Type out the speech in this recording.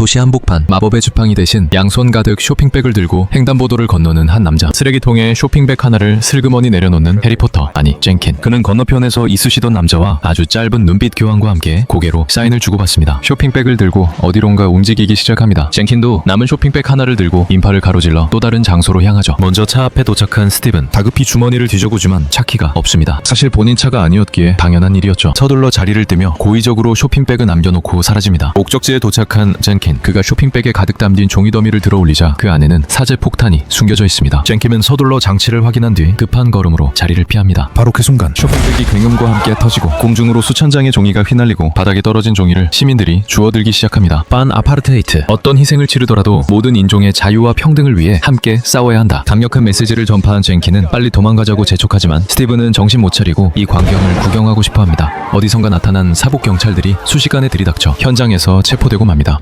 도시 한복판 마법의 지팡이 대신 양손 가득 쇼핑백을 들고 횡단보도를 건너는 한 남자. 쓰레기통에 쇼핑백 하나를 슬그머니 내려놓는 해리포터 아니 젠킨. 그는 건너편에서 있으시던 남자와 아주 짧은 눈빛 교환과 함께 고개로 사인을 주고받습니다. 쇼핑백을 들고 어디론가 움직이기 시작합니다. 젠킨도 남은 쇼핑백 하나를 들고 인파를 가로질러 또 다른 장소로 향하죠. 먼저 차 앞에 도착한 스티븐. 다급히 주머니를 뒤져보지만 차키가 없습니다. 사실 본인 차가 아니었기에 당연한 일이었죠. 서둘러 자리를 뜨며 고의적으로 쇼핑백을 남겨놓고 사라집니다. 목적지에 도착한 젠킨 그가 쇼핑백에 가득 담긴 종이 더미를 들어 올리자 그 안에는 사제 폭탄이 숨겨져 있습니다 젠킨은 서둘러 장치를 확인한 뒤 급한 걸음으로 자리를 피합니다 바로 그 순간 쇼핑백이 굉음과 함께 터지고 공중으로 수천 장의 종이가 휘날리고 바닥에 떨어진 종이를 시민들이 주워들기 시작합니다. 반 아파르테이트 어떤 희생을 치르더라도 모든 인종의 자유와 평등을 위해 함께 싸워야 한다. 강력한 메시지를 전파한 젠키는 빨리 도망가자고 재촉하지만 스티븐은 정신 못 차리고 이 광경을 구경하고 싶어 합니다. 어디선가 나타난 사복 경찰들이 수시간에 들이닥쳐 현장에서 체포되고 맙니다.